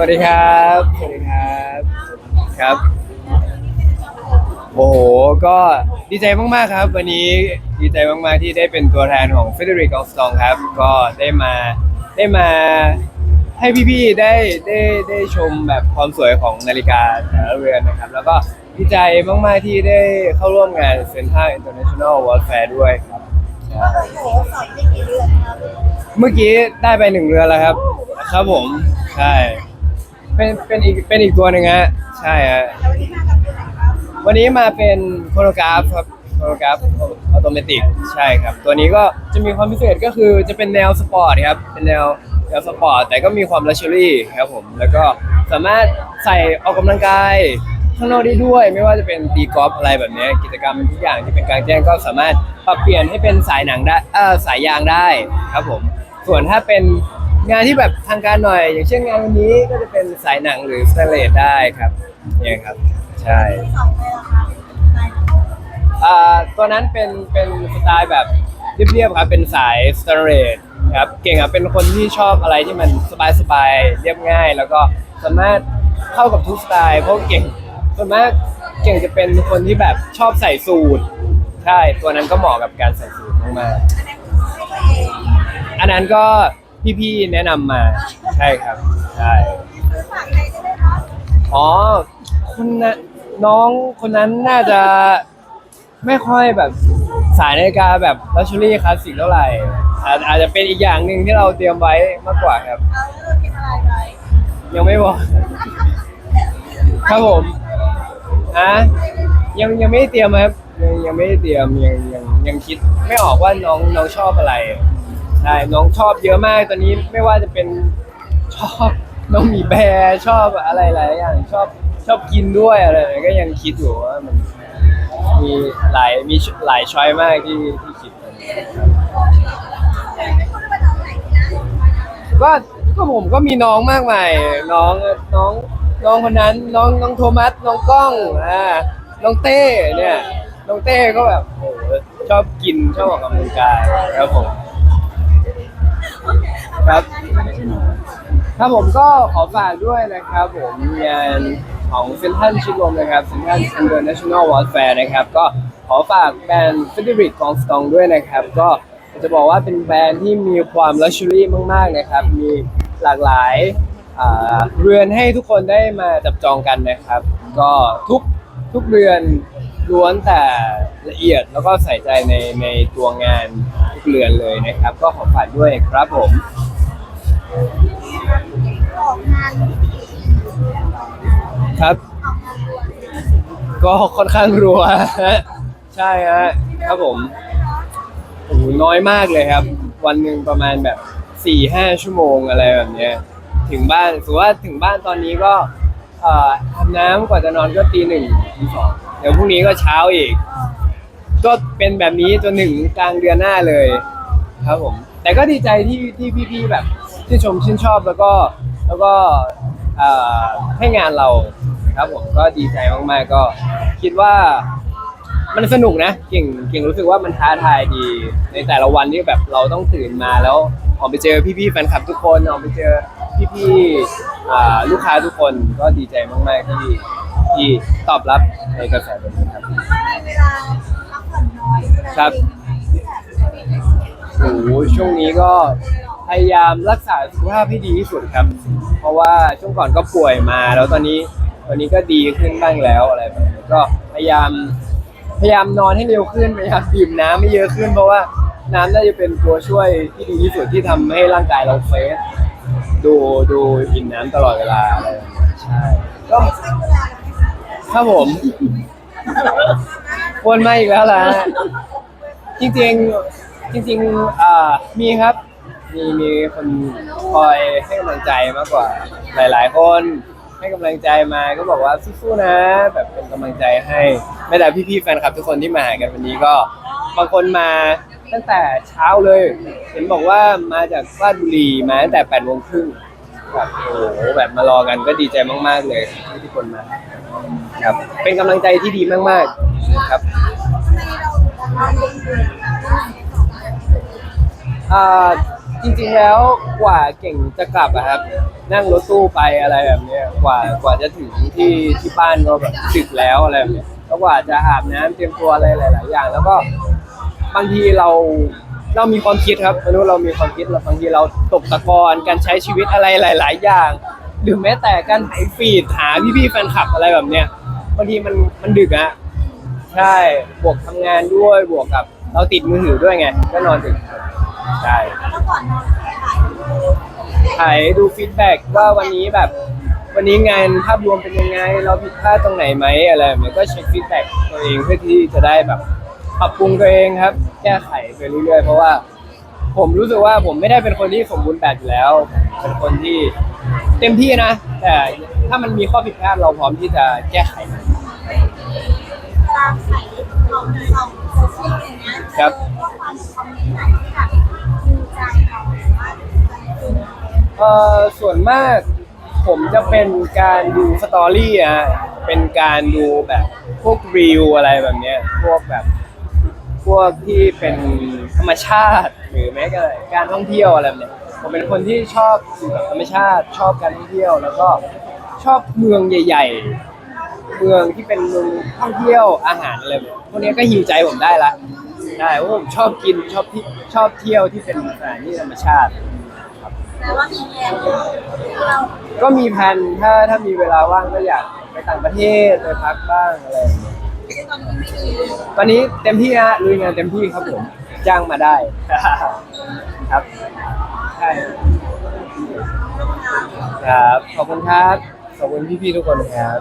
วัสดีครับ สวัสดีครับ ครับ โอ้โห ก็ดีใจมาก ๆ ครับ วันนี้ดีใจมาก ๆ ที่ได้เป็นตัวแทนของ Frederick o f s t o n ครับ ก็ได้มาได้มาให้พี่ ๆ ได้ได้ได้ชมแบบความสวยของนาฬิกาแต่ละเรือนนะครับ แล้วก็ดีใจมาก ๆ ที่ได้เข้าร่วมงาน Central International World Fair ด้วยครับใช่โอ้โหสอนได้กี่เดือนครับเมื่อกี้ได้ไปหนึ่งเรือนแล้วครับ ครับผม ใช่ เป็นเป็นอีกเป็นอีกตัวหนึ่งฮะใช่ฮะแล้ววันนี้มากับตัวไหนครับวันนี้มาเป็นโคโรกราฟครับโคโรกราฟออโตเมติกใช่ครับ ตัวนี้ก็จะมีความพิเศษก็คือจะเป็นแนวสปอร์ตครับเป็นแนวแนวสปอร์ตแต่ก็มีความลักชัวรี่ครับผมแล้วก็สามารถใส่ออกกำลังกายข้างนอกได้ด้วย ไม่ว่าจะเป็นตีกอล์ฟอะไรแบบเนี้ยกิจกรรมทุกอย่างที่เป็นกลางแจ้งก็สามารถปรับเปลี่ยนให้เป็นสายหนังได้เออสายยางได้ครับผมส่วนถ้าเป็น งานที่แบบทางการหน่อย อย่างเช่นงานวันนี้ก็จะเป็นสายหนังหรือสเตเลสได้ครับเนี่ยครับ ใช่สองเลยเหรอครับได้ครับอ่าตัวนั้นเป็นเป็นสไตล์แบบเรียบๆครับเป็นสายสเตรทครับเก่งอะเป็นคนที่ชอบอะไรที่มันสบายๆเรียบง่าย แล้วก็สามารถเข้ากับทุกสไตล์เพราะเก่งส่วนมากเก่งจะเป็นคนที่แบบชอบใส่สูทใช่ตัวนั้นก็เหมาะกับการใส่สูทมากๆอันนั้นก็ พี่ๆแนะนำมาใช่ครับใช่คือฝากใครได้ไหมครับอ๋อคนนะน้องคนนั้นน่าจะไม่ค่อยแบบสายนาฬิกาแบบลักชัวรี่คลาสสิกเท่าไหร่อาจอาจจะเป็นอีกอย่างหนึ่งที่เราเตรียมไว้มากกว่าครับ เอาเรื่องกินอะไรไปยังไม่บอก ครับผมอะยังยังไม่ได้เตรียมครับยังยังไม่ได้เตรียมยังยังยังคิดไม่ออกว่าน้องน้องชอบอะไร ใช่น้องชอบเยอะมากตอนนี้ไม่ว่าจะเป็นชอบน้องหมีแบร์ชอบอะไรหลายอย่างชอบชอบกินด้วยอะไรแบบนี้ก็ยังคิดอยู่ว่ามันมีหลายมีหลายช้อยมากที่ที่คิดตอนนี้ครับไม่ควรไปเอาไหนก็ก็ผมก็มีน้องมากมายน้องน้องน้องคนนั้นน้องน้องโทมัสน้องก้องอ่าน้องเต้เนี่ยน้องเต้ก็แบบโอ้โหชอบกินชอบออกกำลังกายครับผม ครับ ครับผมก็ขอฝากด้วยนะครับผมงานของเซนทันชิดลมนะครับเซนทัน International w a r f a r e นะครับ ก็ขอฝากแบรนด์ฟิดริกกองสตองด้วยนะครับ ก็จะบอกว่าเป็นแบรนด์ที่มีความลักชัวรี่มาก ๆ นะครับ มีหลากหลายเรือนให้ทุกคนได้มาจับจองกันนะครับ ก็ทุกทุกเรือนล้วนแต่ละเอียดแล้วก็ใส่ใจในในตัวงานทุกเรือนเลยนะครับ ก็ขอฝากด้วยครับผม ออกงานครับ ก็ค่อนข้างรัวฮะใช่ฮะครับผมโอ้โหน้อยมากเลยครับ วันหนึ่งประมาณแบบสี่ห้าชั่วโมงอะไรแบบเนี้ย ถึงบ้านถือว่าถึงบ้านตอนนี้ก็เอ่ออาบน้ำกว่าจะนอนก็ตีหนึ่งตีสองเดี๋ยวพรุ่งนี้ก็เช้าอีก ก็เป็นแบบนี้จนถึงกลางเดือนหน้าเลย ครับผม แต่ก็ดีใจที่ที่พี่ๆแบบ ชื่นชมชื่นชอบแล้วก็แล้วก็เอ่อให้งานเราครับผมก็ดีใจมากๆก็คิดว่ามันสนุกนะเก่งเก่งรู้สึกว่ามันท้าทายดีในแต่ละวันที่แบบเราต้องตื่นมาแล้วออกไปเจอพี่ๆแฟนคลับทุกคนออกไปเจอพี่ๆอ่าลูกค้าทุกคนก็ดีใจมากๆที่ที่ตอบรับในกระแสแบบนี้ครับเวลาพักผ่อนน้อยเวลาครับโอ้โหช่วงนี้ก็ พยายามรักษาสุขภาพให้ดีที่สุดครับ เพราะว่าช่วงก่อนก็ป่วยมา แล้วตอนนี้ตอนนี้ก็ดีขึ้นบ้างแล้วอะไรแบบนี้ก็พยายามพยายามนอนให้เร็วขึ้นพยายามดื่มน้ำไม่เยอะขึ้น เพราะว่าน้ำน่าจะเป็นตัวช่วยที่ดีที่สุดที่ทำให้ร่างกายเราเฟสดูดูกินน้ำตลอดเวลาอะไรแบบนี้ใช่ก็ถ้าครับผม วนมาอีกแล้วล่ะ จริงๆจริงๆอ่ามีครับ มีมีคนคอยให้กำลังใจมากกว่า หลาย ๆ คนให้กำลังใจมาก็บอกว่าสู้ๆนะ แบบเป็นกำลังใจให้แม้แต่พี่ๆแฟนคลับทุกคนที่มาหากันวันนี้ก็บางคนมาตั้งแต่เช้าเลย เห็นบอกว่ามาจากราชบุรีมาตั้งแต่แปดโมงครึ่งแบบโอ้โหแบบมารอกันก็ดีใจมากๆเลยที่ทุกคนมาครับเป็นกำลังใจที่ดีมากๆครับทำไมาเราเรียนเรื่องอ่า จริงๆแล้วกว่าเก่งจะกลับอะครับ นั่งรถตู้ไปอะไรแบบเนี้ยกว่ากว่าจะถึงที่ที่บ้านก็แบบดึกแล้วอะไรแบบเนี้ยแล้วกว่าจะอาบน้ำเตรียมตัวอะไรหลาย ๆ อย่าง แล้วก็บางทีเราเรามีความคิดครับมนุษย์เรามีความคิดเราบางทีเราตกตะกอนการใช้ชีวิตอะไรหลาย ๆ อย่าง หรือแม้แต่การถ่ายฟีดหาพี่ๆแฟนคลับอะไรแบบเนี้ยบางทีมันมันดึกอะใช่บวกทำงานด้วยบวกกับเราติดมือถือด้วยไงก็นอนดึก ใช่แล้วก่อนนอนถ่ายรูปถ่ายดูฟีดแบ็กว่าวันนี้แบบ วันนี้งานภาพรวมเป็นยังไง เราผิดพลาดตรงไหนไหมอะไรแบบนี้ก็เช็คฟีดแบ็กตัวเองเพื่อที่จะได้แบบปรับปรุงตัวเองครับ แก้ไขไปเรื่อยๆ เพราะว่า ผมรู้สึกว่าผมไม่ได้เป็นคนที่สมบูรณ์แบบอยู่แล้ว เป็นคนที่เต็มที่นะ แต่ถ้ามันมีข้อผิดพลาดเราพร้อมที่จะแก้ไขมันเวลาถ่ายรูปเราส่องโซเชียลอย่างเงี้ยเจอข้อความคอมเมนต์ไหน เอ่อส่วนมากผมจะเป็นการดูสตอรี่อะเป็นการดูแบบพวกรีวอะไรแบบเนี้ยพวกแบบพวกที่เป็นธรรมชาติหรือแม้กระทั่งการท่องเที่ยวอะไรแบบเนี้ยผมเป็นคนที่ชอบอยู่กับธรรมชาติ ชอบการท่องเที่ยว แล้วก็ชอบเมืองใหญ่ ๆ เมืองที่เป็นเมืองท่องเที่ยวอาหารอะไรแบบเนี้ยพวกเนี้ยก็หิวใจผมได้ละใช่เพราะผมชอบกินชอบที่ชอบเที่ยวที่เป็นสถานที่ธรรมชาติ แต่ว่ามีแรงเราก็มีแผนถ้าถ้ามีเวลาว่างก็อยากไปต่างประเทศไปพักบ้างอะไรอย่างเงี้ยคือตอนนี้ไม่มีตอนนี้เต็มที่นะลุยงานเต็มที่ครับผมจ้างมาได้ ครับใช่ครับขอบคุณครับขอบคุณพี่ๆทุกคนครับ